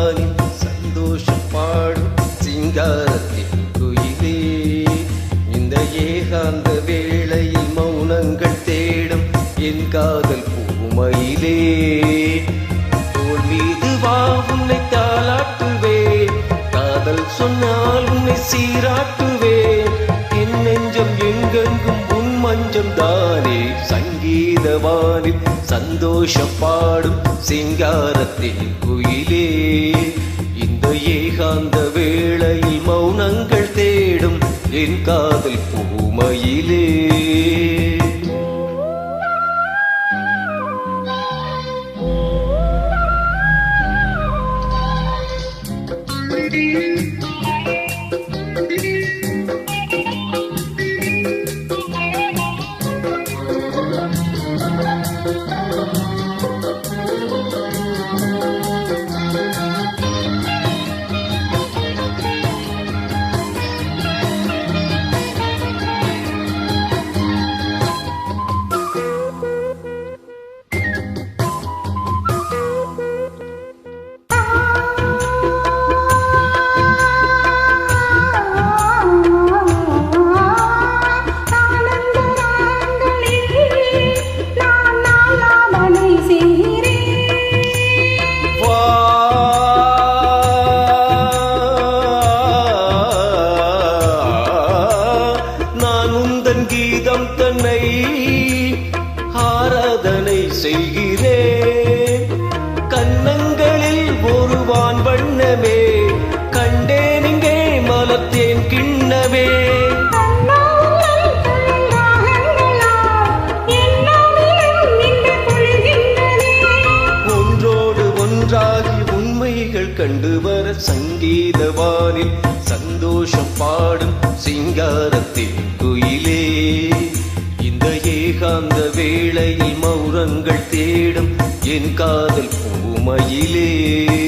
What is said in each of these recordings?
சங்கீதவானின் சந்தோஷம் பாடும் சிங்காரத்தின் குயிலே இந்த ஏகாந்த வேளையில் மௌனங்கள் தேடும் என் காதல் பூமையிலே தோல் மீது வா உன்னை தாளாட்டுவேன் காதல் சொன்னால் உன்னை சீராட்டுவேன் என் நெஞ்சம் எங்கெங்கும் மஞ்சம் தானே சங்கீதவானில் சந்தோஷம் பாடும் சிங்காரத்தின் குயிலே. இந்த ஏகாந்த வேளையில் மௌனங்கள் தேடும் என் காதல் பூமையிலே. நான் உந்தன் கீதம் தன்னை ஆராதனை செய்கிறேன் கன்னங்களில் ஒருவான் வண்ணமே கண்டேன் இங்கே மலத்தேன் கிண்ணமே. ஒன்றோடு ஒன்றாகி உண்மைகள் கண்டு வர சங்கீதவானில் பாடும் சிங்காரத்தின் குயிலே. இந்த ஏகாந்த வேளையில் மௌரங்கள் தேடும் என் காதல் பூமையிலே.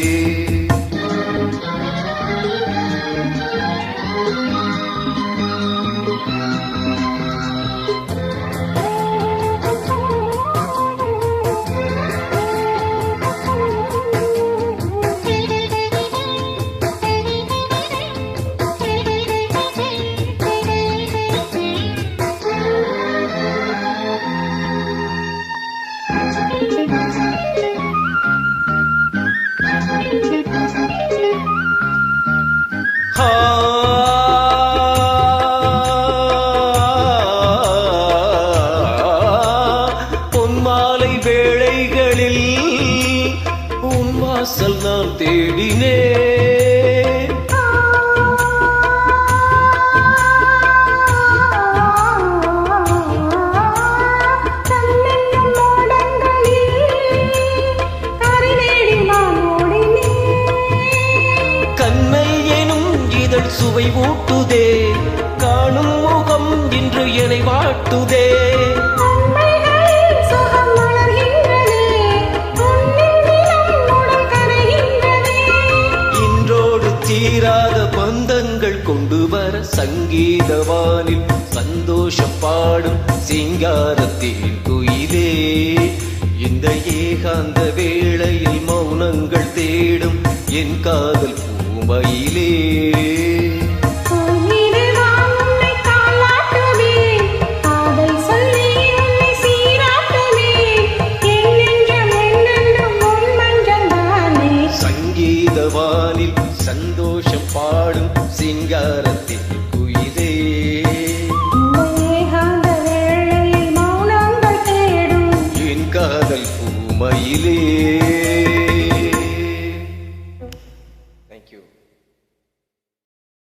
வாசல் நான் தேடினே கண்ணல் எனும் இதழ் சுவை ஊட்டுதே காணும் முகம் இன்று என்னை வாட்டுதே. கொண்டு வர சங்கீதவானில் சந்தோஷம் பாடும் சிங்காரத்தின் குயிலே. இந்த ஏகாந்த வேளையில் மௌனங்கள் தேடும் என் காதல் பூமையிலே வானில் சந்தோஷம் பாடும் சிங்காரத்தின் குயிலே. என் காதல் பூமையிலே